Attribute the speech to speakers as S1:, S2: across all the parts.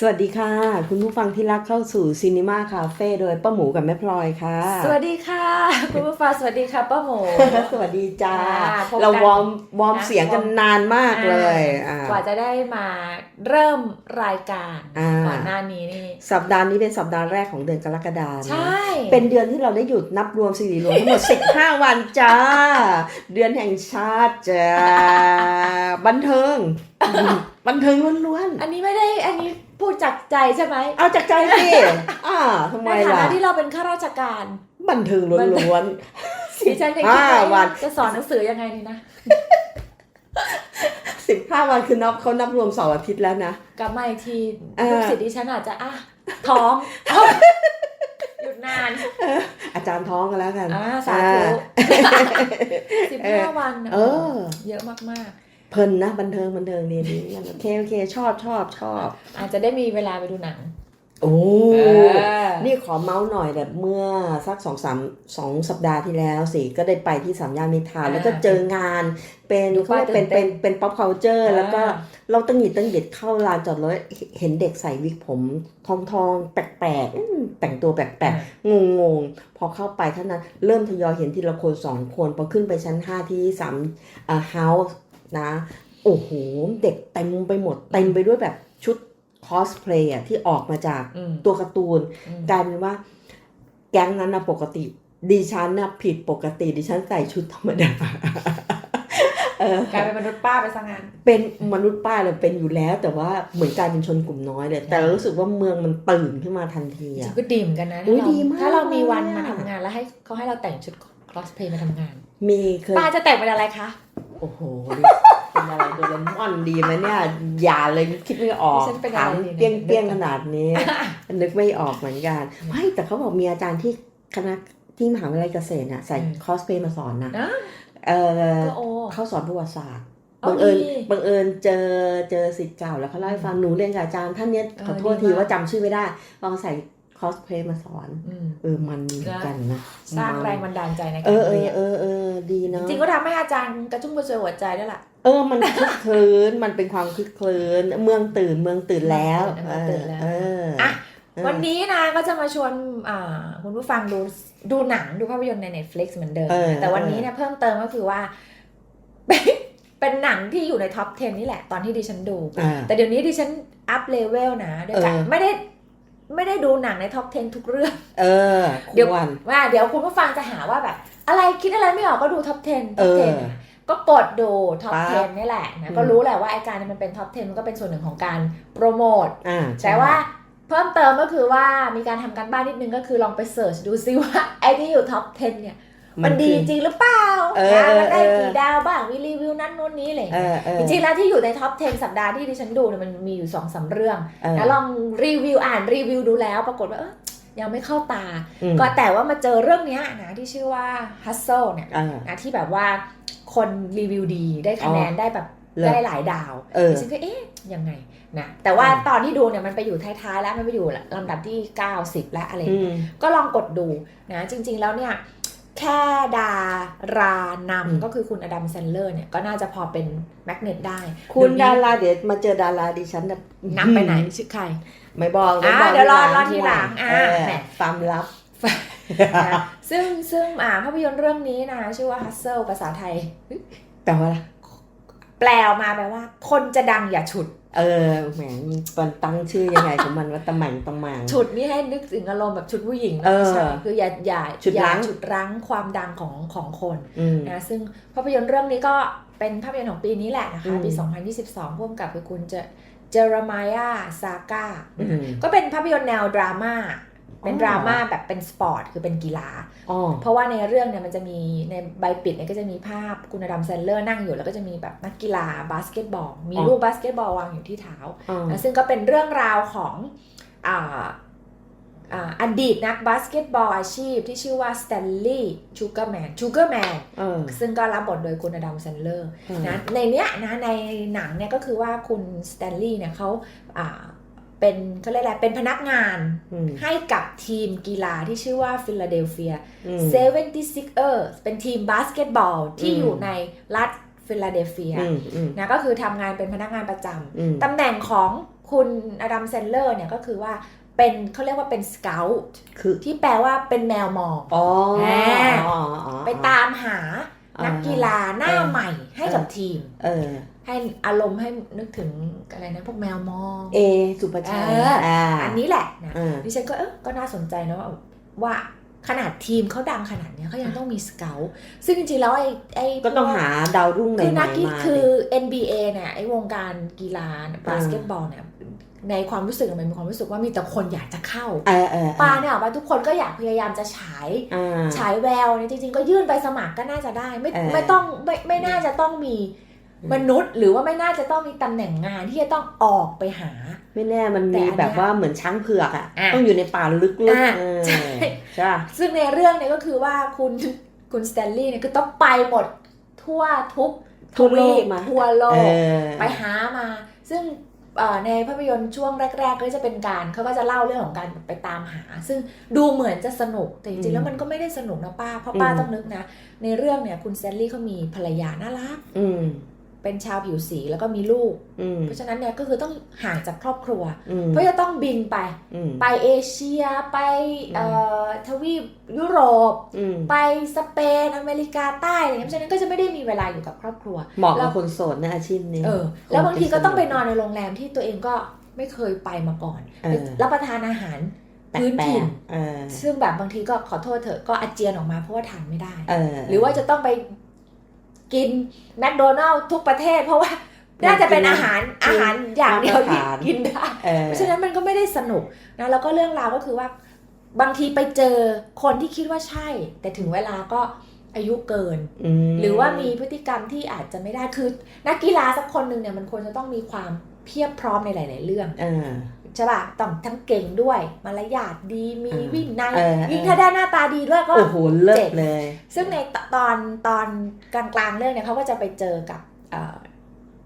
S1: สวัสดีค่ะ คุณผู้ฟังที่รักเข้าสู่ซีนีมาคาเฟ่โดยป้าหมูกับแม่พลอยค่ะ
S2: สวัสดีค่ะ คุณผู้ฟังสวัสดีค่ะป้าหมู
S1: สวัสดีจ้า
S2: อ่าพบกัน
S1: เราวอร์มวอร์ม
S2: นะ
S1: เสียงกันนานมากเลยอ่าก
S2: ว่าจะได้มาเริ่มรายการ
S1: อ่า
S2: ก่อนหน้านี้นี่
S1: สัปดาห์นี้เป็นสัปดาห์แรกของเดือนกรกฎาคม
S2: ใช่
S1: นะเป็นเดือนที่เราได้หยุดนับรวมสิริรวมทั้งหมด15 วันจ้า เดือนแห่งชาติจ้าบันเทิง บันเทิงล้วน
S2: อันนี้ไม่ได้อันนี้ พูดจากใจใช่ไหม
S1: ๆเอาจากใจสิอ่าทำไม
S2: ในฐา
S1: ล่ะ
S2: นะที่เราเป็นข้าราชการ
S1: บันเทิงล้วน
S2: ดิฉันยัง
S1: ๆ
S2: คิด
S1: ห้าวั
S2: ว่านจะสอนหนังสือยังไงนี่นะ
S1: สิบห้าวันคือนับเขานับรวมเสาร์อาทิตย์แล้วนะ
S2: กลับมาอีกที
S1: อ่า
S2: ลูกศิษย์ดิฉันอาจจะอะท้องหยุดนาน
S1: อาจารย์ท้องกันแล้วกัน
S2: อ่าสาธุ
S1: อ่า
S2: สิบห้าวัน
S1: เออ
S2: เยอะมาก
S1: เพลินนะบันเทิงบันเทิงดีดีโอเคโอเค ชอบชอบชอบ
S2: ๆอาจจะได้มีเวลาไปดูหนัง
S1: โอ้
S2: เออ
S1: นี่ขอเมาส์หน่อยแบบเมื่อสักสองสามสองสัปดาห์ที่แล้วสิก็ได้ไปที่สามย่านมิตรทาวน์
S2: อ่า
S1: แล้วก็เจองานเป็น
S2: ดู
S1: เขาเรียกเป็น
S2: ป้ายตื่
S1: เป็น
S2: นเต้น
S1: เป็นป๊อปเคาเจอร์
S2: อ่า
S1: แล้วก็เราตั้งหงิดตั้งหยิดเข้าลานจอดรถเห็นเด็กใส่วิกผมทองทองๆแปลกๆอืมแต่งตัวแปลกๆงงงๆพอเข้าไปเท่านั้นเริ่มทยอยเห็นทีละคนสองคนพอขึ้นไปชั้นห้าที่สามอ่าเฮาส์ นะโอ้โหเด็กเต็มไปหมดเต็มไปด้วยแบบชุดคอสเพลย์อะที่ออกมาจาก
S2: อืม
S1: ตัวการ์ตูน
S2: อืม
S1: กลายเป็นว่าแก๊งนั้นนะปกติดิฉันนะผิดปกติดิฉันใส่ชุดธรรมดาเออก
S2: ลายเป็นมนุษย์ป้าไปซะงั้น
S1: เป็นมนุษย์ป้าเลยเป็นอยู่แล้ว แต่ว่าเหมือนกลายเป็นชนกลุ่มน้อยเลย แต่เรารู้สึกว่าเมืองมันตื่นขึ้นมาทันที
S2: จริ
S1: อะ
S2: งก็ดีเหมือนกันนะ
S1: อุ๊
S2: ถ้ายเรา
S1: ดีมาก
S2: ถ้าเรามีวัน
S1: เลย
S2: มา
S1: อะ
S2: ทำงานแล้วให้เขาให้เราแต่งชุด crossplay มาทำงาน
S1: มีเคย
S2: ป้าจะแต่งเป็นอะไรคะ
S1: โอ้โหเป็นอะไรโดเรมอนดีไหมเนี่ย อย่าเลยคิดไม่ออก
S2: ดิฉันเป็นอะไร
S1: ถาม
S2: ดี
S1: เปี้ยง
S2: เนี่ย
S1: เปี้ยงขนาดนี้นึกไม่ออกเหมือนกันไม่แต่เขาบอกมีอาจารย์ที่คณะที่มหาวิทยาลัยเกษตรน่ะใส่
S2: อืม
S1: คอสเพย์มาสอนนะ
S2: นะ
S1: เออ
S2: ก็โอ้
S1: เขาสอนประวัติศาสตร์
S2: เอา
S1: บังเอิญ
S2: ดี
S1: บังเอิญเจอเจอสิทธิ์เก่าแล้วเขาเล่าให้ฟังหนูเรียนกับอาจารย์ท่านเนี้ย
S2: เออ
S1: ขอโทษ
S2: ดี
S1: ที
S2: มาก
S1: ว่าจำชื่อไม่ได้ลองใส่ คอสเพย์มาสอน
S2: อืม
S1: เออมันเหมือนกันนะ
S2: สร้าง
S1: มัน
S2: แรงบันดาลใจใน
S1: เอ
S2: การ
S1: อเอ
S2: เรี
S1: อย
S2: น
S1: เออเออดีเนาะ
S2: จริงก็ทำให้อาจารย์กระชุ่มกระชวยหัวใจด้วยล่ะ
S1: เออมันคึกคลื้นมันเป็นความคึกคลื้นเมืองตื่นเมืองตื่นแล้ว
S2: เมืองตื่นแล้ว
S1: เออ
S2: อะ
S1: เออ
S2: วันนี้นะก็จะมาชวนอ่าคุณผู้ฟังดูดูหนังดูภาพยนตร์ใน Netflix เหมือนเดิม
S1: เออ
S2: แต่วันนี้เนี่ยเพิ่มเติมก็คือว่า เป็นหนังที่อยู่ในท็อป 10 นี่แหละตอนที่ดิฉันดู
S1: อ่า
S2: แต่เดี๋ยวนี้ดิฉันอัพเลเวลนะเดี๋ยวจะ
S1: เออ
S2: ไม่ได้ ไม่ได้ดูหนังในท็อป 10 ทุกเรื่อง
S1: เออ
S2: เดี๋ยว
S1: ควร
S2: ว่าเดี๋ยวคุณผู้ฟังจะหาว่าแบบ อะไรคิดอะไรไม่ออกก็ดูท็อป 10
S1: เอ
S2: ท็อป
S1: อ
S2: 10นะก็กดดูท็อป
S1: ปั๊บ
S2: 10 นี่แหละนะ
S1: อืม
S2: ก็รู้แหละว่าไอการที่มันเป็นท็อป 10 มันก็เป็นส่วนหนึ่งของการโปรโมท
S1: อ่าใช่
S2: แต่ว่าเพิ่มเติมก็คือว่ามีการทำการบ้านนิดนึงก็คือลองไปเสิร์ชดูซิว่าไอ้ที่อยู่ท็อป 10 เนี่ย มันดี
S1: คือ
S2: จริงหรือเปล่า
S1: เออ
S2: นะมันได้
S1: เออ
S2: กี่ดาวบ้างมีรีวิวนั้นนู้นนี้อะไรอย่าง
S1: เอ
S2: เงี้ย
S1: อเออ
S2: จริงๆแล้วที่อยู่ในท็อป 10 สัปดาห์ที่ดิฉันดูเนี่ยมันมีอยู่สองสามเรื่อง
S1: เออ
S2: แล้วลองรีวิวอ่านรีวิวดูแล้วปรากฏว่าเอ้ยยังไม่เข้าตา
S1: อืม
S2: ก็แต่ว่ามาเจอเรื่องเนี้ยนะที่ชื่อว่า Hustle เนี่ย
S1: อ่า
S2: นะที่แบบว่าคนรีวิวดีได้คะแนนได้แบบ
S1: เลิศ
S2: ได้หลายดาว
S1: เออ
S2: ดิฉันก็เอ๊ะยังไงนะแต่ว่า
S1: อืม
S2: ตอนที่ดูเนี่ยมันไปอยู่ท้ายๆแล้วมันไปอยู่ลำดับที่ 90 แล้วอะไรอย่าง
S1: อื
S2: เงี้ย
S1: ม
S2: ก็ลองกดดูนะจริง ๆแล้วเนี่ย แค่ดารานำ
S1: อืม
S2: ก็คือคุณอดัมแซนเลอร์เนี่ยก็น่าจะพอเป็นแมกเนตได้
S1: คุณ
S2: เดี๋ยว
S1: ดา
S2: นี้
S1: ราเดี๋ยวมาเจอดาราดิฉันนะ
S2: นับไปไหนชื่อใคร
S1: ไม่บอก
S2: อ่า
S1: ไม่บอก
S2: เดี๋ยวรอรอทีหลังอ่า
S1: เออ
S2: แหม
S1: ความลับ
S2: นะซึ่งซึ่งอ่าภาพยนตร์เรื่องนี้นะชื่อว่า Hustle ภาษาไทย
S1: แต่ว่าอะไร
S2: แปลออกมาแปลว่า คนจะดังอย่าฉุด
S1: เออแหมมันตั้งชื่อยังไงของมันว่าตะหมั่งตะหมัง
S2: ฉุดนี่ให้นึกถึงอารมณ์แบบฉุดผู้หญิงนะ
S1: เออ
S2: ไม่ใช่คืออย่าอย่า
S1: ฉุด
S2: อย่า
S1: รั้ง
S2: ฉุดรั้งความดังของของคน
S1: อืม
S2: นะซึ่งภาพยนตร์เรื่องนี้ก็เป็นภาพยนตร์ของปีนี้แหละนะคะ
S1: อืม
S2: ปี 2022พ่วงกับคือคุณเจเจอร์มายาซาก้า
S1: อืม
S2: ก็เป็นภาพยนตร์แนวดราม่า เป็น
S1: อ๋อ
S2: ดราม่าแบบเป็นสปอร์ตคือเป็นกีฬา
S1: อ๋อ
S2: เพราะว่าในเรื่องเนี่ยมันจะมีในใบปิดเนี่ยก็จะมีภาพคุณอดัมแซนเลอร์นั่งอยู่แล้วก็จะมีแบบนักกีฬาบาสเกตบอล มี
S1: อ๋อ
S2: ลูกบาสเกตบอลวางอยู่ที่เท้า
S1: อ๋อ
S2: นะซึ่งก็เป็นเรื่องราวของอ่าอ่าอดีตนักบาสเกตบอลอาชีพที่ชื่อว่าสแตนลีย์ชูเกอร์แมนชูเกอร์แมน
S1: เออ
S2: ซึ่งก็รับบทโดยคุณอดัมแซนเลอร์
S1: เออ
S2: นะในเนี้ยนะในหนังเนี่ยก็คือว่าคุณสแตนลีย์เนี่ยเขาอ่า เป็นเขาเรียกอะไรเป็นพนักงาน
S1: อืม
S2: ให้กับทีมกีฬาที่ชื่อว่าฟิลาเดลเฟีย
S1: อืม
S2: 76ers เป็นทีมบาสเกตบอลที่
S1: อืม
S2: อยู่ในรัฐฟิลาเดลเฟีย
S1: อืมอืม
S2: นะก็คือทำงานเป็นพนักงานประจ
S1: อืมำ
S2: ตำแหน่งของคุณอดัมแซนเลอร์เนี่ยก็คือว่าเป็นเขาเรียกว่าเป็นสเกล
S1: คือ
S2: ที่แปลว่าเป็นแมวมอง
S1: อ๋อ
S2: แหม
S1: อ๋ออ๋อ
S2: ไปตามหานักกีฬาหน้า
S1: เออ
S2: ใหม่ให้กับทีม
S1: เออ
S2: ให้อารมณ์ให้นึกถึงอะไรนะพวกแมวมอง
S1: เอสุภาชัย
S2: เอออ่
S1: อ่า
S2: อันนี้แหละนะ
S1: เออ
S2: ดิฉันก็เออก็น่าสนใจนะว่าว่าขนาดทีมเขาดังขนาดเนี้ยเขายังต้องมีสเกลซึ่งจริงๆแล้วไอ้ไอ้
S1: ก็ต้องหาดาวรุ่งใหม่
S2: คือนัก
S1: ๆ
S2: กี
S1: มา
S2: คือ
S1: ดิ
S2: NBA เนี่ยไอ้วงการกีฬาเนี่ยบาสเกตบอลเนี่ยในความรู้สึกมันมีความรู้สึกว่ามีแต่คนอยากจะเข้า
S1: เออเออ
S2: ปาเนี่ยว่าทุกคนก็อยากพยายามจะฉาย
S1: อ่า
S2: ฉายแววเนี่ยจริงๆ ก็ยื่นไปสมัครก็น่าจะได้ ไม่
S1: เออ
S2: ไม่ต้องไม่ไม่น่าจะต้องมี
S1: อื ม
S2: มนุษย์หรือว่าไม่น่าจะต้องมีตำแหน่งงานที่จะต้องออกไปหา
S1: ไม่แน่มัน
S2: แต่
S1: มี
S2: อันเนี้ย
S1: แบบว่าเหมือนช้างเผือกอะ
S2: อะ
S1: ต้องอยู่ในป่าลึก
S2: อะ
S1: ๆเออ
S2: ใช่
S1: ใช่ปะ
S2: ซึ่งในเรื่องเนี่ยก็คือว่าคุณคุณสแตนลีย์เนี่ยคือต้องไปหมดทั่วทุกท
S1: ทั่วโล
S2: วี
S1: ก
S2: ป
S1: มา
S2: ทั่วโล
S1: เอกอ
S2: ไปหามา ซึ่งเอ่อในภาพยนตร์ช่วงแรก ๆ ก็จะเป็นการเขาก็จะเล่าเรื่องของการไปตามหา ซึ่งดูเหมือนจะสนุกแต่จริงๆแล้วมันก็ไม่ได้สนุกนะป้าเพราะป้าต้องนึกนะ ในเรื่องเนี่ยคุณแซนลี่เขามีภรรยาน่ารัก
S1: อืม
S2: เป็นชาวผิวสีแล้วก็มีลูก
S1: อืม
S2: เพราะฉะนั้นเนี่ยก็คือต้องห่างจากครอบครัว
S1: อืม
S2: เพราะจะต้องบินไป
S1: อืม
S2: ไปเอเชียไปเอ่อทวีปยุโรป
S1: อืม
S2: ไปสเปนอเมริกาใต้อะไรอย่างเงี้ยเพราะฉะนั้นก็จะไม่ได้มีเวลาอยู่กับครอบครัว
S1: เหมาะ
S2: แล้
S1: กับ
S2: ว
S1: คนโสดนะอาชีพนี้
S2: เออแล้วบางทีก็ต้องไปนอน
S1: ค
S2: ในโรงแรมที่ตัวเองก็ไม่เคยไปมาก่อน
S1: เออ
S2: ไปรับประทานอาหาร
S1: แปล
S2: พื้นถิ่น
S1: กๆเออ
S2: ซึ่งแบบบางทีก็ขอโทษเถอะก็อาเจียนออกมาเพราะว่าทานไม่ได้
S1: เออ
S2: หรือว่าจะต้องไป กินแมคโดนัลล์ทุกประเทศ เพราะว่าน่าจะเป็นอาหารอาหารอย่างเดียวที่กินได้
S1: เออ
S2: เพราะฉะนั้นมันก็ไม่ได้สนุกนะแล้วก็เรื่องราวก็คือว่าบางทีไปเจอคนที่คิดว่าใช่ แต่ถึงเวลาก็อายุเกิน
S1: ม
S2: หรือว่ามีพฤติกรรมที่อาจจะไม่ได้คือ นักกีฬาสักคนหนึ่งเนี่ยมันควรจะต้องมีความเพียบพร้อมในหลาย ๆ เรื่อง
S1: เออ
S2: ใช่ป่ะต้องทั้งเก่งด้วยมารยาทดีมี
S1: เออ
S2: วินัย
S1: เออ
S2: ยิ่งถ้าได้หน้าตาดีด้วยก็
S1: โอ้โหเลิ
S2: เจ๋
S1: ศ
S2: ง
S1: เลย
S2: ซึ่งในตตอนตอนกลางๆเรื่องเนี่ยเขาก็จะไปเจอกับเอ่อ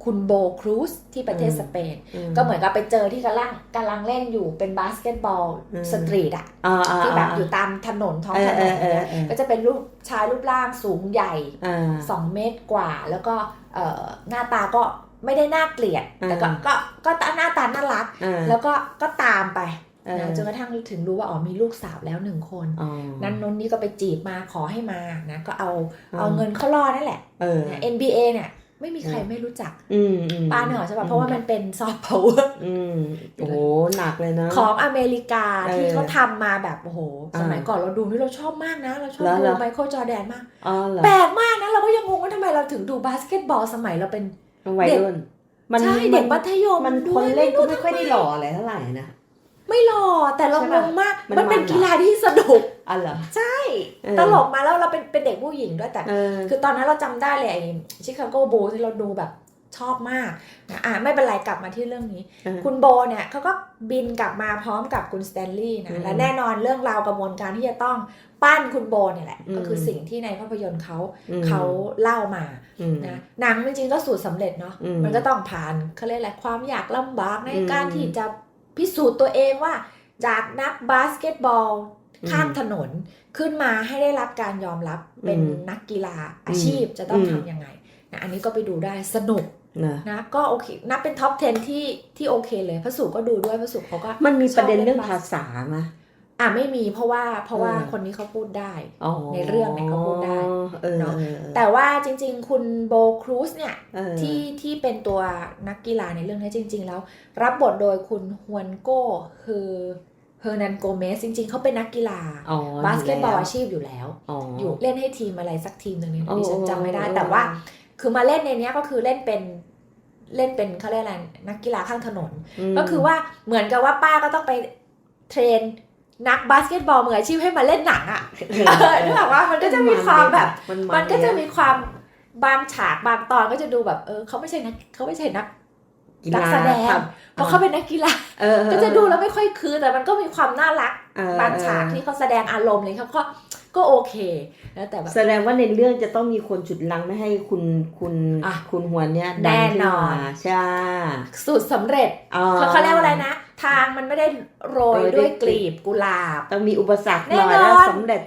S2: คุณโบครูซที่ประเทศ
S1: อืม
S2: สเปน ก็เหมือนกับไปเจอที่กำลังกำลังเล่นอยู่เป็นบาสเกตบอล
S1: อืม
S2: สตรีทอะ
S1: อ่าอ่า
S2: ที่แบบาอยู่ตามถนนท้อง
S1: เอ
S2: ถ
S1: อนเอนอเออ
S2: เนี่ย
S1: เออ
S2: ก็จะเป็นรูปชายรูปร่างสูงใหญ่
S1: อ่า
S2: 2เมตรกว่า แล้วก็เอ่อหน้าตาก็ ไม่ได้น่าเกลียด แต่ก็
S1: อืม
S2: ก็ก็หน้าตาน่ารัก
S1: อ่า
S2: แล้วก็ก็ตามไป
S1: เออ
S2: นะจนกระทั่งถึงรู้ว่าอ๋อมีลูกสาวแล้วหนึ่งคน
S1: อ๋อ
S2: นั้นนู้นนี่ก็ไปจีบมาขอให้มานะก็เอา
S1: อืม
S2: เอาเงินเข้าล่อนั่นแหละ
S1: เออ
S2: นะ NBA เนี่ยไม่มีใคร
S1: อืม
S2: ไม่รู้จัก
S1: อืมอืม
S2: ป้าเนอะใช่ป่ะเพราะว่ามันเป็นซอฟต์พาวเวอร์
S1: อืมโอ้โหหนักเลยนะ
S2: ของอเมริกา
S1: เออ
S2: ที่เขาทำมาแบบโอ้โห
S1: อ่า
S2: สมัยก่อนเราดูนี่เราชอบมากนะ เราชอบ
S1: แล้ว
S2: ดู
S1: เหรอ
S2: ไมเคิลจอร์แดนมาก
S1: อ๋อเหรอ
S2: แปลกมากนะ เราก็ยังงงว่าทำไมเราถึงดูบาสเกตบอลสมัยเราเป็น
S1: วัยรุ่น
S2: ใช่เด็กมัธยม
S1: มัน
S2: ด้
S1: ค
S2: วย
S1: นเล่นก็
S2: รู้
S1: ไม่ค่อยได้หล่ออะไรเท่าไหร่นะ
S2: ไม่หล่อแต่เรา
S1: ใช่
S2: ง
S1: ปะ
S2: งมาก
S1: มัน
S2: มันเป็น
S1: มันเหรอ
S2: กีฬาที่สนุก
S1: อ๋อเหรอ
S2: ใช่
S1: เออ
S2: ตลกมาแล้วเราเป็นเป็นเด็กผู้หญิงด้วยแต่
S1: เออ
S2: คือตอนนั้นเราจำได้เลยไอ้ชิคาโกบูที่เราดูแบบ ชอบมากนะอะไม่เป็นไรกลับมาที่เรื่องนี้
S1: เออ
S2: คุณโบเนี่ยเขาก็บินกลับมาพร้อมกับคุณสแตนลีย์
S1: อื
S2: นะ
S1: ม
S2: และแน่นอนเรื่องราวกระบวนการที่จะต้องปั้นคุณโบเนี่ยแหละ
S1: อืม
S2: ก็คือสิ่งที่ในภาพยนตร์เขา
S1: อืม
S2: เขาเล่ามา
S1: อืม
S2: นะหนังจริงๆก็สูตรสำเร็จเนาะ
S1: อืม
S2: มันก็ต้องผ่านเขาเรียกอะไรความอยากลำบากใน
S1: อืม
S2: การที่จะพิสูจน์ตัวเองว่าจากนักบาสเกตบอล
S1: อืม
S2: ข้ามถนนขึ้นมาให้ได้รับการยอมรับเป็น
S1: อืม
S2: นักกีฬาอาชีพจะต้อง
S1: อืม
S2: ทำยังไงนะอันนี้ก็ไปดูได้สนุก
S1: นะ
S2: นะก็โอเคนับเป็นท็อป 10 ที่ที่โอเคเลยพระสุก็ดูด้วยพระสุเขาก็
S1: มันมีประเด็นเรื่อง
S2: ชบล่
S1: ภาษาไหม
S2: อะไม่มีเพราะว่าเพราะว่า
S1: เออ
S2: คนนี้เขาพูดได้
S1: อ๋อ
S2: ในเรื่องเนี่ยเขาพูดได้
S1: เออ
S2: เนอะ
S1: เออ
S2: แต่ว่าจริง ๆ คุณโบครูซเนี่ย
S1: เออ
S2: ที่ที่เป็นตัวนักกีฬาในเรื่องนี้จริง ๆ แล้ว รับบทโดยคุณฮวนโก้คือเฮอร์นันโกเมสจริง ๆ เขาเป็นนักกีฬา
S1: อ๋อบา
S2: สเกตบอล
S1: ยู่แว
S2: อาชีพอยู่แล้ว
S1: อ๋อ
S2: อ
S1: อยู่
S2: เล่นให้ทีมอะไรสักทีมหนึ่งเนี่ย
S1: โอ้
S2: ดิฉันจำไม่ได้
S1: โอ้
S2: แต่ว่าคือมาเล่นในเนี้ยก็คือเล่นเป็น เล่นเป็นเขาเรียกอะไรนักกีฬาข้างถนน
S1: ม
S2: ก็คือว่าเหมือนกับว่าป้าก็ต้องไปเทรนนักบาสเกตบอลมืออาชีพให้มาเล่นหนังอะเออนึกออกว่ามันก็จะมีความแบบ
S1: มัน
S2: มันก็จะ
S1: ดี
S2: มีความบางฉากบางตอนก็จะดูแบบเออเขาไม่ใช่นักเขาไม่ใช่นัก
S1: กี
S2: นัก
S1: ฬา
S2: แสดง
S1: ครับ
S2: เพราะเขาเป็นนักกีฬา
S1: เออเออ
S2: ก็จะดูแล้วไม่ค่อยคือแต่มันก็มีความน่ารัก
S1: เออบา
S2: งฉากที่เขาแสดงอารมณ์เลยเขาก็ ก็โอเค แล้วแต่แบบ
S1: แสดงว่าในเรื่องจะต้องมีคนฉุดลังไม่ให้คุณคุณ
S2: อะ
S1: คุณหวนเนี่ย
S2: แน่
S1: ดังขึ้
S2: นอน
S1: มาใช่
S2: สูตรสำเร็จ
S1: อ๋อ
S2: เขาเขาเรียกว่าอะไรนะ ทางมันไม่ได้โรย
S1: เออ
S2: ด้วย
S1: ด้วย
S2: กลีบกุหลาบ
S1: ต้องมีอุปสรรคหน่อย
S2: แน่นอน
S1: แล้วสำเร็จ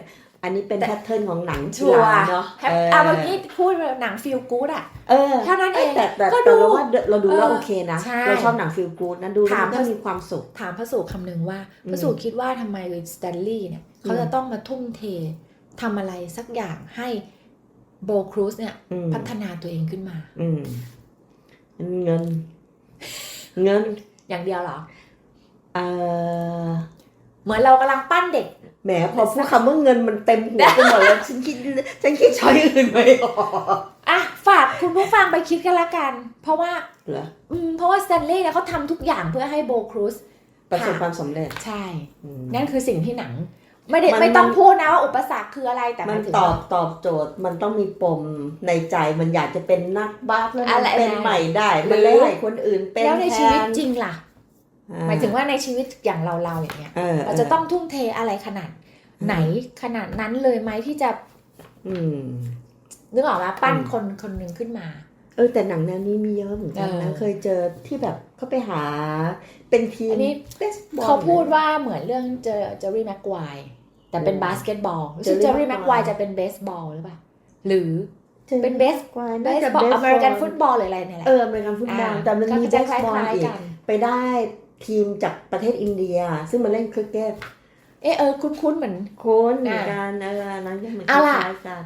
S1: อันนี้เป็น
S2: แต่
S1: แพทเทิร์นของหนัง
S2: ชัวร์
S1: กีฬาเนาะ
S2: แฮปอะเมื่อกี้พูดแบบหนังฟีลกู๊ดอะ
S1: เออ
S2: เท่านั้นเอง
S1: แต่แต่
S2: ก็
S1: แต่
S2: ดู
S1: เราว่าเราดูแล้ว
S2: เออ
S1: โอเคนะ
S2: ใช่
S1: เราชอบหนังฟิลกูดนะดูแล้ว
S2: ถาม
S1: มันก็มีความสุข
S2: ถามพระสูคำหนึ่งว่า
S1: อืม
S2: พระสูคิดว่าทำไมสแตนลีย์เนี่ยเขา
S1: อืม
S2: จะต้องมาทุ่มเททำอะไรสักอย่างให้โบครูซเนี่ย
S1: อืม
S2: พัฒนาตัวเองขึ้นมา
S1: อืมเงิน เงิน
S2: อย่างเดียวเหรอ
S1: เออ
S2: เหมือนเรากำลังปั้นเด็ก
S1: แหมพอพูดคำว่าเงินมันเต็มหัวไปหมดแล้วฉันคิดฉันคิดช้อยอื่นไม่ออก
S2: อะฝากคุณผู้ฟังไปคิดกันละกัน เพราะว่า
S1: เหรอ
S2: อืมเพราะว่าสแตนลีย์เนี่ยเขาทำทุกอย่างเพื่อให้โบครูซ
S1: ประสบความสำเร็จ
S2: ใช่
S1: อืม
S2: นั่นคือสิ่งที่หนัง ไม่ได้
S1: มัน
S2: ไม่ต้อง
S1: มัน
S2: พูดนะว่าอุปสรรคคืออะไรแต่ห
S1: มั
S2: มานยถึง
S1: ตอบ
S2: ว่า
S1: ตอบโจทย์มันต้องมีปมในใจมันอยากจะเป็นนักบาสแล้ว
S2: อะ
S1: มัน
S2: ไร
S1: เป็น
S2: นะ
S1: ใหม่ได้
S2: หรื
S1: มัน
S2: อ
S1: ได้ให้คนอื่นเป็น
S2: แล้วในชีวิต
S1: แทน
S2: จริงล่ะ
S1: อ่
S2: หมายถึงว่าในชีวิตอย่างเราเราๆอย่างเงี้ย
S1: เออ
S2: เราจะต้องทุ่มเทอะไรขนาด ไหนขนาดนั้นเลยไหมที่จะ
S1: อืม
S2: นึกออกมาปั้น
S1: อืม
S2: คนคนหนึ่งขึ้นมา
S1: เออแต่หนังแนวนี้มีเยอะเหมือนกันนะ
S2: เออ
S1: เคยเจอที่แบบเขาไปหาเป็นทีม
S2: อันนี้
S1: เบสบอล
S2: เขาพูดว่าเหมือนเรื่องเจอเจอรี่แม็กควายแต่เป็น
S1: อืม
S2: บาสเกตบอลรู้สึกเจอ
S1: Jerry
S2: รี่แม็กควาย
S1: Maguire
S2: จะเป็นเบสบอลหรือเปล่าหรือ
S1: จอ
S2: เป็นเบส
S1: กวาย
S2: เบ
S1: น่า
S2: ส
S1: จะ
S2: บอล
S1: เบส
S2: อเมริกันฟุตบอลหรืออะไรเนี่ยแหละ
S1: เอออเมริกันฟุตบอล
S2: อ่า
S1: แต่มัน
S2: ก็
S1: มี
S2: จะ
S1: เบสบอล
S2: คล้ายๆ
S1: อีก
S2: กัน
S1: ไปได้ ทีมจากประเทศอินเดีย ซึ่งมาเล่นคริกเก็ต
S2: เออเออคุ้นๆเหมือน
S1: โค้นเหมือนกันเอออันนั้นก็เหมือนค
S2: เอาล่ะ
S1: ล้ายๆกัน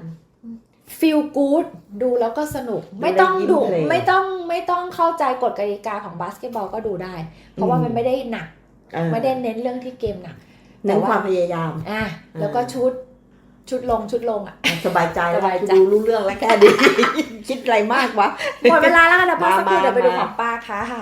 S2: ฟีลกู๊ดดูแล้วก็สนุก
S1: ดู
S2: ไม่ต้อง
S1: แล้วยิ้ม
S2: ดู
S1: เลย
S2: ไม่ต้องไม่ต้องเข้าใจกฎกติกาของบาสเกตบอลก็ดูได้ เพราะว่า
S1: อืม
S2: มันไม่ได้หนัก
S1: เออ
S2: ไม่ได้เน้นเรื่องที่เกมหนัก
S1: เน้น
S2: แต่ว่า
S1: ความพยายาม
S2: อะแล้วก็ชุดชุดลงชุดลงอะ
S1: สบายใจแล้ว
S2: สบายใจ
S1: ดูรู้เรื่องแล้วแค่นี้คิดอะไรมากวะ
S2: หมดเวลาแล้วกันนะป้าสักครู่
S1: มา
S2: เดี๋ยวไปดู
S1: มา
S2: ของป้าค่ะ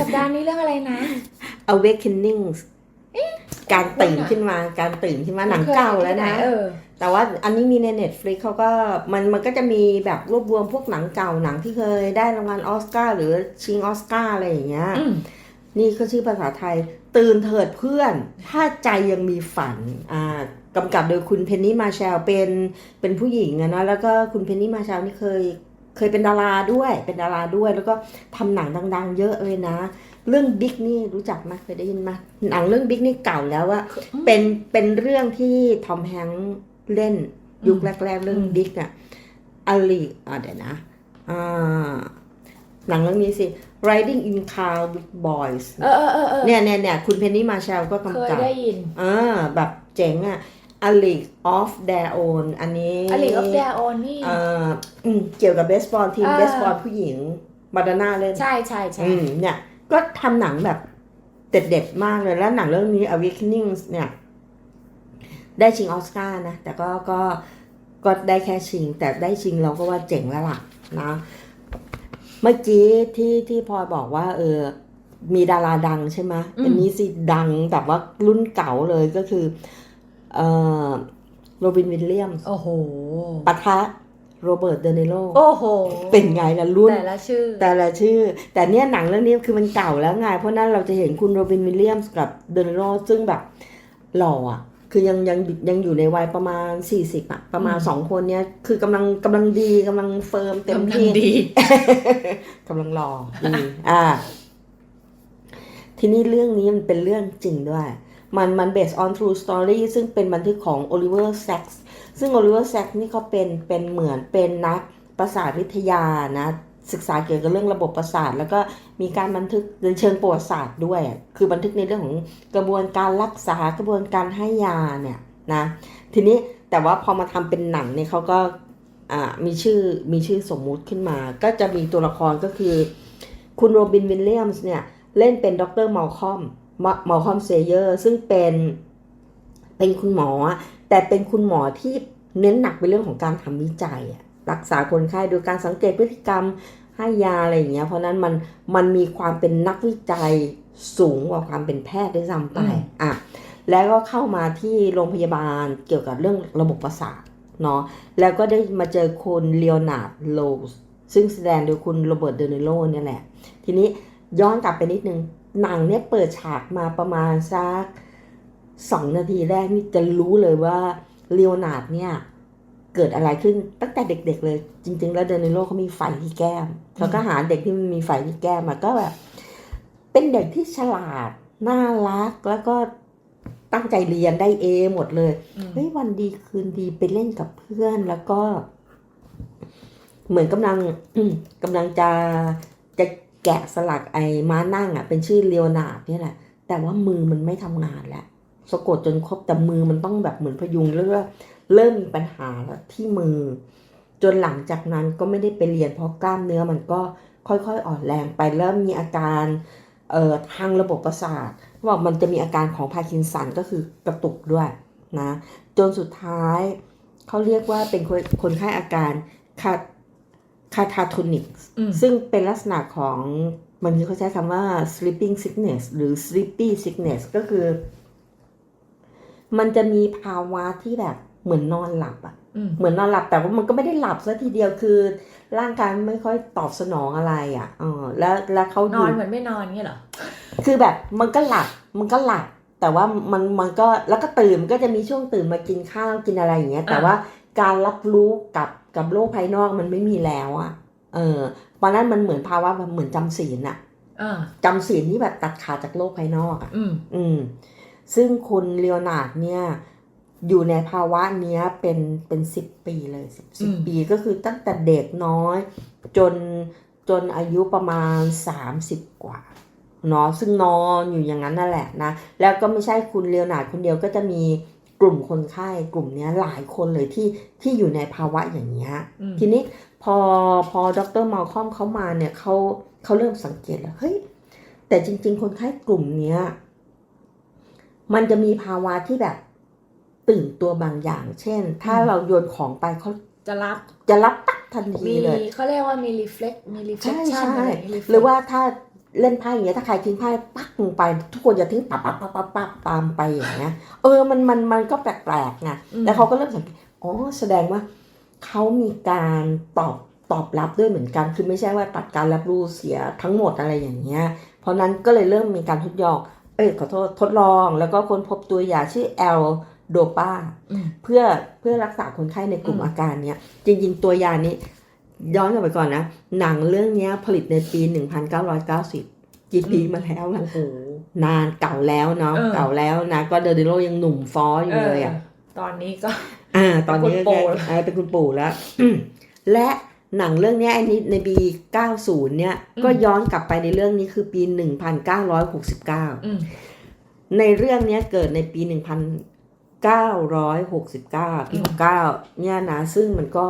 S2: สัปดาห์นี้เรื่องอะไรนะ
S1: awakening การตื่นขึ้นมาการตื่นขึ้นมาหนังเก่าแล้วนะ
S2: เออ
S1: แต่ว่าอันนี้มีใน Netflix เขาก็มันมันก็จะมีแบบรวบรวมพวกหนังเก่าหนังที่เคยได้รางวัลออสการ์หรือชิงออสการ์อะไรอย่างเงี้ย
S2: อืม
S1: นี่ก็ชื่อภาษาไทย ตื่นเถิดเพื่อน ถ้าใจยังมีฝันอ่ากำกับโดยคุณเพนนี่มาแชลเป็นเป็นผู้หญิงอะนะแล้วก็คุณเพนนี่มาแชลนี่เคย เคยเป็นดาราด้วย เป็นดาราด้วย แล้วก็ทำหนังดัง ๆ เยอะเลยนะ เรื่องบิ๊กนี่รู้จักไหมเคยได้ยินไหมหนังเรื่องบิ๊กนี่เก่าแล้วอะเป็นเป็นเรื่องที่ทอมแฮงค์เล่นยุคแรก ๆ เรื่อง
S2: อืม
S1: บิ๊กอะอลีอะเดี๋ยวนะอ่าหนังเรื่องนี้สิ Riding in Car with Boys
S2: เออเออเออเออ
S1: เนี่ยเนี่ยเนี่ยคุณเพนนี่มาแชลก็
S2: เค
S1: กำ
S2: ย
S1: กับ
S2: ได้ยิน
S1: อ่าแบบเจ๋งอะ A League of Their Own อันนี้
S2: อลิกออฟเดออนนี่
S1: เอ่ออืมเกี่ยวกับเบสบอลทีม
S2: อ่า
S1: เบสบอลผู้หญิงมาดาน่าเล่น
S2: ใช่ใช่ใช่
S1: อืมเนี่ย ก็ทำหนังแบบเด็ดๆมากเลย แล้วหนังเรื่องนี้ Awakening เนี่ย ได้ชิงออสการ์นะ แต่ก็ก็ก็ได้แค่ชิง แต่ได้ชิงเราก็ว่าเจ๋งแล้วล่ะนะ เมื่อกี้ที่ที่พลอยบอกว่า เออมีดาราดังใช่ไหมอันนี้สิดังแบบว่ารุ่นเก่าเลยก็คือเอ่อ โรบินวิลเลียมส์
S2: โอ้โห
S1: ปะทะโรเบิร์ตเดเนโร
S2: โอ้โห
S1: เป็นไงล่ะรุ่น
S2: แต่ละชื่อ
S1: แต่ละชื่อ แต่เนี่ยหนังเรื่องนี้คือมันเก่าแล้วไง เพราะนั้นเราจะเห็นคุณโรบินวิลเลียมส์กับเดนโรซึ่งแบบหล่ออะ คือยังยังยังอยู่ในวัยประมาณ 40 อะ ประมาณ
S2: อืม
S1: สองคนเนี้ยคือกำลังกำลังดีกำลังเฟิร์มเต็ม
S2: กำลัง
S1: ที่
S2: ดี
S1: กำลังรอดีอ่า ทีนี้เรื่องนี้มันเป็นเรื่องจริงด้วย มันมัน based on true story ซึ่งเป็นบันทึกของ Oliver Sacks ซึ่ง Oliver Sacks นี่เขาเป็นเป็นเหมือนเป็นนักประสาทวิทยานะศึกษาเกี่ยวกับเรื่องระบบประสาท แล้วก็มีการบันทึกในเชิงประวัติศาสตร์ด้วย คือบันทึกในเรื่องของกระบวนการรักษากระบวนการให้ยาเนี่ยนะทีนี้แต่ว่าพอมาทำเป็นหนังเนี่ยเขาก็อ่ามีชื่อมีชื่อสมมุติขึ้นมา ก็จะมีตัวละครก็คือ คุณโรบินวิลเลียมส์เนี่ย เล่นเป็นดรมัลคอม มัลคอมเซเยอร์ซึ่งเป็นเป็นคุณหมอ แต่เป็นคุณหมอที่เน้นหนักไปเรื่องของการทำวิจัยอะรักษาคนไข้โดยการสังเกตพฤติกรรมให้ยาอะไรอย่างเงี้ย เพราะฉะนั้นมันมันมีความเป็นนักวิจัยสูงกว่าความเป็นแพทย์ด้วยซ้ำไปอะแล้วก็เข้ามาที่โรงพยาบาลเกี่ยวกับเรื่องระบบประสาทเนาะแล้วก็ได้มาเจอคุณเลโอนาร์ดโลสซึ่งแสดงโดยคุณโรเบิร์ตเดนิโลเนี่ยแหละ ทีนี้ย้อนกลับไปนิดนึง หนังเนี่ยเปิดฉากมาประมาณสักสองนาทีแรกนี่จะรู้เลยว่าเลโอนาร์ดเนี่ยเกิดอะไรขึ้นตั้งแต่เด็ก ๆ เลย จริง ๆ แล้วเดนิโลเขามีไฟที่แก้ม แล้วก็หาเด็กที่มันมีไฟที่แก้มมาก็แบบเป็นเด็กที่ฉลาดน่ารักแล้วก็ตั้งใจเรียนได้เอหมดเลย
S2: อืม
S1: เฮ้ยวันดีคืนดีไปเล่นกับเพื่อนแล้วก็ เหมือนกำลังกำลังจะจะ แกะสลักไอ้ม้านั่งอะเป็นชื่อเลโอนาร์ดเนี่ยแหละ แต่ว่ามือมันไม่ทำงานแล้วสะกดจนครบแต่มือมันต้องแบบเหมือนพยุงเรื่อเริ่มมีปัญหาแล้วที่มือ จนหลังจากนั้นก็ไม่ได้ไปเรียนเพราะกล้ามเนื้อมันก็ค่อยๆอ่อนแรงไปเริ่มมีอาการเอ่อทางระบบประสาทเขาบอกมันจะมีอาการของพาร์กินสันก็คือกระตุกด้วยนะจนสุดท้ายเขาเรียกว่าเป็นคนคนไข้อาการคาคา ทาโทนิก
S2: อืม
S1: ซึ่งเป็นลักษณะของมันมีเขาใช้คำว่า sleeping sickness หรือ sleepy sickness ก็คือ มันจะมีภาวะที่แบบเหมือนนอนหลับอะ
S2: อืม
S1: เหมือนนอนหลับแต่ว่ามันก็ไม่ได้หลับซะทีเดียวคือ ร่างกายไม่ค่อยตอบสนองอะไรอะ่ะเออแล้วแล้วเขา
S2: น
S1: ยู่
S2: อนเหมือนไม่นอนเงี้ยเหรอ
S1: คือแบบมันก็หลับมันก็หลับ แต่ว่ามันมันก็แล้วก็ตื่นมันก็จะมีช่วงตื่นมากินข้าวกินอะไรอย่างเงี้ย แต่
S2: อ่า
S1: ว่าการรับรู้กับ กับโลกภายนอกมันไม่มีแล้วอะ่ะเออตอนนั้นมันเหมือนภาวะแบบเหมือนจำศีลอะ
S2: อ่า
S1: จำศีลที่แบบตัดขาดจากโลกภายนอกอะ
S2: อืม
S1: อืมซึ่งคุณเลโอนาร์ดเนี่ยอยู่ในภาวะเนี้ยเป็นเป็นสิบปีเลยสิบสิบ
S2: อืม
S1: ปีก็คือตั้งแต่เด็กน้อย จนจนอายุประมาณสามสิบกว่าเนาะซึ่งนอนอยู่อย่างนั้นนั่นแหละนะ แล้วก็ไม่ใช่คุณเลโอนาร์ดคนเดียวก็จะมี กลุ่มคนไข้กลุ่มเนี้ยหลายคนเลยที่ที่อยู่ในภาวะอย่างเงี้ย
S2: อืม
S1: ทีนี้พอพอดรมาลคอมเขามาเนี่ยเขาเขาเริ่มสังเกตแล้วเฮ้ยแต่จริง ๆ คนไข้กลุ่มเนี้ย มันจะมีภาวะที่แบบตื่นตัวบางอย่าง เช่น ถ้า
S2: อืม
S1: เราโยนของไปเขา
S2: จะรับ
S1: จะรับปั๊บทันที
S2: มี
S1: เลย
S2: เขาเรียกว่ามีรีเฟล็กมีรีเฟล็
S1: ใช่
S2: กชัน
S1: ใช่
S2: อะไรย่งงี้ reflect
S1: หรือว่าถ้า เล่นไพ่อย่างเงี้ยถ้าใครทิ้งไพ่ปักลงไป ทุกคนจะทิ้งปับปับปับปับปับตามไปอย่างเงี้ยเออมันมันมันก็แปลกๆไงแล้วเขาก็เริ่มสังเกตอ๋อแสดงว่าเขามีการตอบตอบรับด้วยเหมือนกัน คือไม่ใช่ว่าตัดการรับรู้เสียทั้งหมดอะไรอย่างเงี้ย เพราะนั้นก็เลยเริ่มมีการทดลอง เอ้ยขอโทษทดลอง แล้วก็ค้นพบตัวยาชื่อแอลโดปาเพื่อเพื่อรักษาคนไข้ในกลุ่ม
S2: อืม
S1: อาการเนี้ยจริงๆตัวยานี้ ย้อนกลับไปก่อนนะ หนังเรื่องเนี้ยผลิตในปี 1990 กี่ปีมาแล้วอะ
S2: โอ้โห
S1: นานเก่าแล้วเนาะ
S2: เออ
S1: เก่าแล้วนะ ก็เดอร์ดิโลยังหนุ่มฟ้ออยู่เลยอะ
S2: ตอนนี้ก็
S1: อ่า ตอนนี้
S2: เป็นคุณปู่
S1: ก็เออเป็นคุณปู่แล้วอืมและหนังเรื่องเนี้ยไอ้นี้ในปี 90 เนี่ย ก็ย้อนกลับไปในเรื่องนี้คือปี 1969
S2: อืม
S1: ในเรื่องเนี้ยเกิดในปี 1969 ปี
S2: อืม
S1: 69 เนี่ยนะ ซึ่งมันก็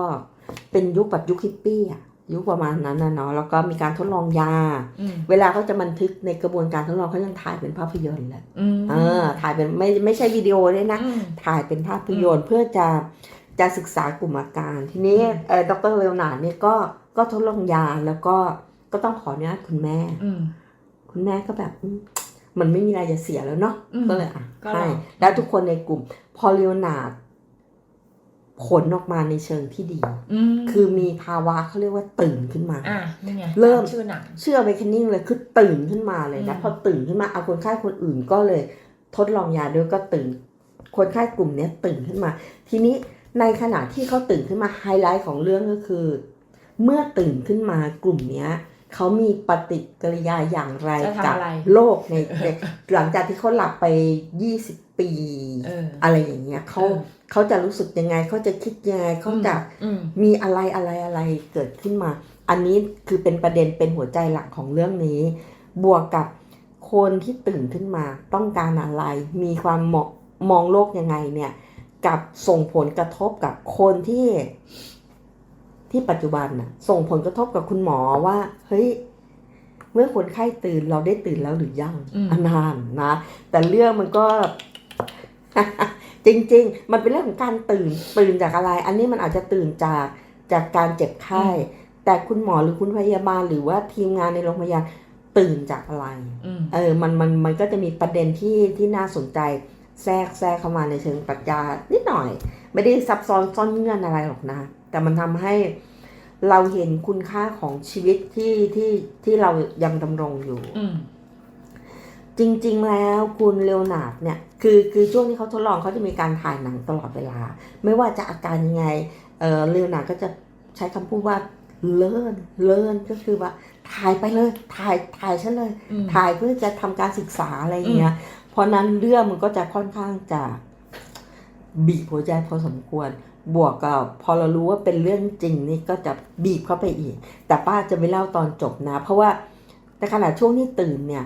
S1: เป็นยุคแบบยุคฮิปปี้อะยุคประมาณนั้นนะเนาะแล้วก็มีการทดลองยา
S2: อืม
S1: เวลาเขาจะบันทึกในกระบวนการทดลองเขายังถ่ายเป็นภาพยนตร์เลย
S2: อืม
S1: เออถ่ายเป็นไม่ไม่ใช่วิดีโอด้วยนะ
S2: อืม
S1: ถ่ายเป็นภาพยนตร์เพื่อจะจะศึกษากลุ่มอาการ ทีนี้
S2: อืม
S1: เออดรเลโอนาร์ดเนี่ยก็ก็ทดลองยาแล้วก็ก็ต้องขออนุญาตคุณแม่
S2: อืม
S1: คุณแม่ก็แบบอืมมันไม่มีอะไรจะเสียแล้วเนาะ
S2: อืม
S1: ก็เลยอะ
S2: ก็ลอง
S1: ให้แล้วทุกคนในกลุ่มพอเลโอนาร์ด ผลออกมาในเชิงที่ดี
S2: อืม
S1: คือมีภาวะเขาเรียกว่าตื่นขึ้นมา
S2: อะนี่ไง
S1: เริ่ม
S2: ชื่อหนัง
S1: เชื่อเวคนิ่งเลยคือตื่นขึ้นมาเลยนะ
S2: อืม
S1: พอตื่นขึ้นมาเอาคนไข้คนอื่นก็เลยทดลองยาด้วยก็ตื่น คนไข้กลุ่มเนี้ยตื่นขึ้นมา ทีนี้ในขณะที่เขาตื่นขึ้นมาไฮไลท์ของเรื่องก็คือ เมื่อตื่นขึ้นมากลุ่มเนี้ยเขามีปฏิกิริยาอย่างไร
S2: จะทำ
S1: กั
S2: อะไร
S1: โลกในในหลังจากที่เขาหลับไป20ปี
S2: เออ
S1: อะไรอย่างเงี้ยเขา
S2: เออ
S1: เขาจะรู้สึกยังไงเขาจะคิดยังไงเขาจะ
S2: อืม
S1: มีอะไรอะไรอะไรเกิดขึ้นมา อันนี้คือเป็นประเด็นเป็นหัวใจหลักของเรื่องนี้ บวกกับคนที่ตื่นขึ้นมาต้องการอะไร มีความมองมองโลกยังไงเนี่ย กับส่งผลกระทบกับคนที่ ที่ปัจจุบันน่ะ ส่งผลกระทบกับคุณหมอว่า เฮ้ยเมื่อคนไข้ตื่นเราได้ตื่นแล้วหรือยัง
S2: อืม
S1: อันนานนะ แต่เรื่องมันก็ จริง ๆ มันเป็นเรื่องของการตื่นตื่นจากอะไร อันนี้มันอาจจะตื่นจากจากการเจ็บไข้แต่คุณหมอหรือคุณพยาบาลหรือว่าทีมงานในโรงพยาบาลตื่นจากอะไร
S2: อืม
S1: เออมันมันมันก็จะมีประเด็นที่ที่น่าสนใจแทรกแทรกเข้ามาในเชิงปรัชญานิดหน่อย ไม่ได้ซับซ้อนซ่อนเงื่อนอะไรหรอกนะ แต่มันทำให้เราเห็นคุณค่าของชีวิตที่ที่ที่เรายังดำรงอยู่
S2: อืม
S1: จริงๆ แล้วคุณเลโอนาร์ดเนี่ยคือคือช่วงที่เขาทดลองเขาจะมีการถ่ายหนังตลอดเวลา ไม่ว่าจะอาการยังไงเออเลโอนาร์ดก็จะใช้คำพูดว่าเลินเลินก็คือว่าถ่ายไปเลยถ่ายถ่ายฉันเลย
S2: อืม
S1: ถ่ายเพื่อจะทำการศึกษาอะไรอย่างเงี้ย เพราะนั้นเรื่องมันก็จะค่อนข้างจะบีบหัวใจพอสมควร บวกกับพอเรารู้ว่าเป็นเรื่องจริงนี่ก็จะบีบเข้าไปอีก แต่ป้าจะไม่เล่าตอนจบนะ เพราะว่าในขณะช่วงที่ตื่นเนี่ย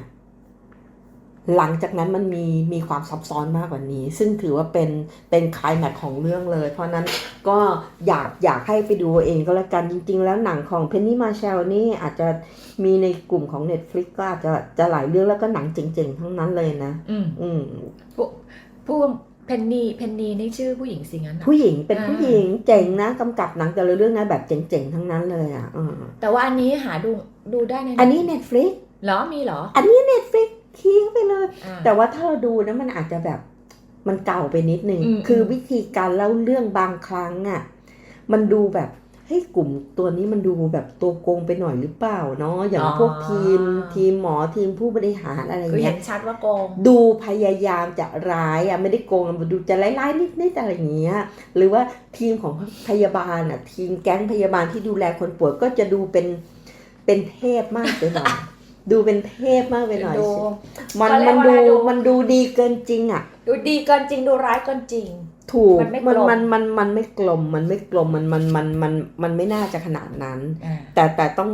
S1: หลังจากนั้นมันมีมีความซับซ้อนมากกว่านี้ ซึ่งถือว่าเป็นเป็นคลายแม็กซ์ของเรื่องเลย เพราะนั้นก็อยากอยากให้ไปดูเองก็แล้วกันจริง ๆ แล้วหนังของเพนนี่มาเชลนี่อาจจะมีในกลุ่มของ Netflix ก็อาจจะจะหลายเรื่องแล้วก็หนังเจ๋งๆ ทั้งนั้นเลยนะ
S2: อืม
S1: อืม
S2: ผู้ผู้เพนนีเพนนีนี่ชื่อผู้หญิงสิงั้นน่ะ
S1: ผู้หญิงเป็น
S2: อ่า
S1: ผู้หญิงเจ๋งนะกำกับหนังแต่ละเรื่องนะแบบเจ๋งๆ ทั้งนั้นเลยอะอืม
S2: แต่ว่าอันนี้หาดูดูได้ใน
S1: อันนี้ Netflix
S2: เหรอมีเหรอ
S1: อันนี้ Netflix คีย์เข้าไปเลย
S2: อ่า
S1: แต่ว่าถ้าเราดูนะมันอาจจะแบบมันเก่าไปนิดนึง
S2: อืม
S1: คือ
S2: อืม
S1: วิธีการเล่าเรื่องบางครั้งอะมันดูแบบเฮ้ยกลุ่มตัวนี้มันดูแบบตัวโกงไปหน่อยหรือเปล่าเนาะอย่างพวกทีมทีมหมอทีมผู้บริหารอะไร
S2: คือ
S1: เงี้
S2: เห็
S1: ย
S2: นชัดว่าโกง
S1: ดูพยายามจะร้ายอะไม่ได้โกงมันดูจะร้ายๆนิดๆอะไรอย่างเงี้ยหรือว่าทีมของพยาบาลอะทีมแก๊งพยาบาลที่ดูแลคนป่วยก็จะดูเป็นเป็นเทพมากไปหน่อย ดูเป็นเทพมากไปหน่อย
S2: ดู
S1: มัน
S2: เขาเรี
S1: มั
S2: ย
S1: น
S2: กว่า
S1: ดู
S2: อะไรดู
S1: มันดูดีเกินจริงอะ
S2: ดูดีเกินจริงดูร้ายเกินจริง
S1: ถูก
S2: มันไม่
S1: มัน
S2: กลม
S1: มันมันมันไม่กลม มันไม่กลมมันมันมันมันมันไม่น่าจะขนาดนั้น
S2: อ่า
S1: แต่แต่ต้อง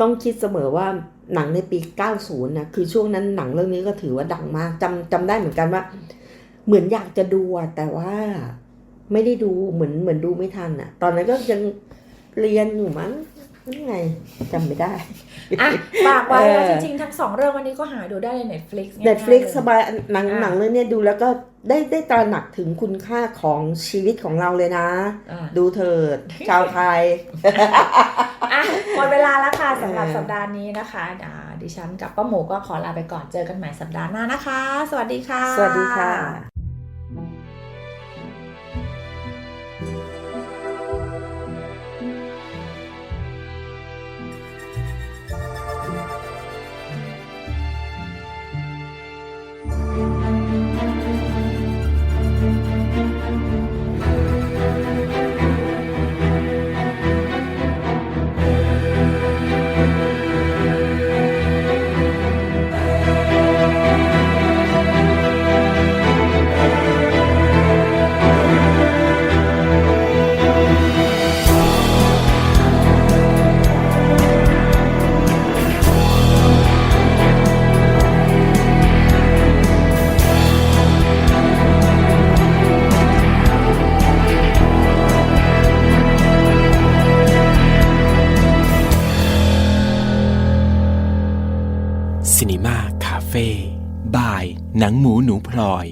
S1: ต้องคิดเสมอว่าหนังในปี 90 นะคือช่วงนั้นหนังเรื่องนี้ก็ถือว่าดังมากจำจำได้เหมือนกันว่า เหมือนอยากจะดูอะแต่ว่าไม่ได้ดูเหมือนเหมือนดูไม่ทันอะตอนนั้นก็ยังเรียนอยู่มั้ง ยังไงจำไม่ได้
S2: อะฝากไว้
S1: เออ
S2: แล้วจริงๆ ทั้งสองเรื่องวันนี้ก็หาดูได้ใน Netflix ง่ายๆ
S1: Netflix
S2: เลย
S1: สบายหนัง
S2: อ่า
S1: หนังเรื่องเนี้ยดูแล้วก็ได้ได้ตระหนักถึงคุณค่าของชีวิตของเราเลยนะ
S2: อะ
S1: ดูเถิดชาวไทย
S2: อะหมดเวลาแล้วค่ะสำหรับ
S1: เออ
S2: สัปดาห์นี้นะคะอ่าดิฉันกับป้าหมูก็ขอลาไปก่อนเจอกันใหม่สัปดาห์หน้านะคะ สวัสดีค่ะ
S1: สวัสดีค่ะ
S3: พลอย